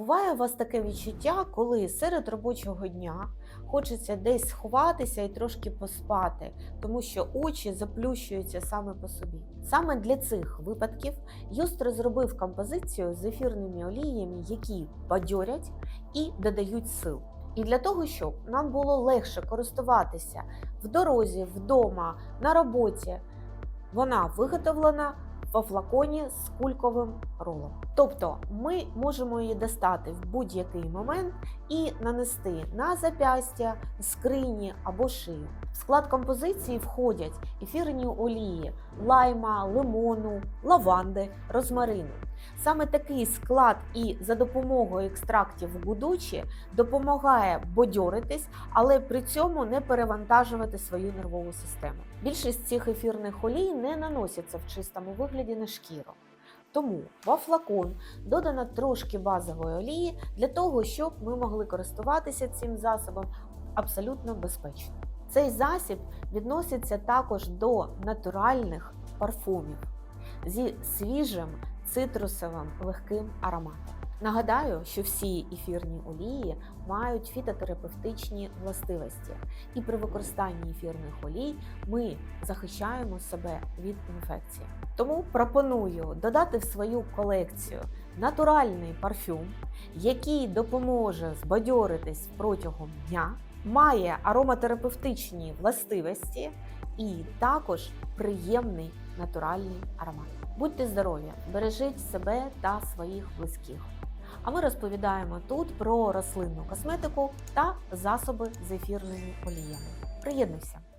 Буває у вас таке відчуття, коли серед робочого дня хочеться десь сховатися і трошки поспати, тому що очі заплющуються саме по собі. Саме для цих випадків Юст розробив композицію з ефірними оліями, які бадьорять і додають сил. І для того, щоб нам було легше користуватися в дорозі, вдома, на роботі, вона виготовлена во флаконі з кульковим ролом. Тобто ми можемо її достати в будь-який момент і нанести на запястя, скрині або шию. В склад композиції входять ефірні олії лайма, лимону, лаванди, розмарину. Саме такий склад і за допомогою екстрактів гудучі допомагає бодьоритись, але при цьому не перевантажувати свою нервову систему. Більшість цих ефірних олій не наносяться в чистому вигляді на шкіру. Тому во флакон додано трошки базової олії для того, щоб ми могли користуватися цим засобом абсолютно безпечно. Цей засіб відноситься також до натуральних парфумів зі свіжим цитрусовим легким ароматом. Нагадаю, що всі ефірні олії мають фітотерапевтичні властивості, і при використанні ефірних олій ми захищаємо себе від інфекції. Тому пропоную додати в свою колекцію натуральний парфюм, який допоможе збадьоритись протягом дня, має ароматерапевтичні властивості і також приємний натуральний аромат. Будьте здорові, бережіть себе та своїх близьких. А ми розповідаємо тут про рослинну косметику та засоби з ефірними оліями. Приєднуйся!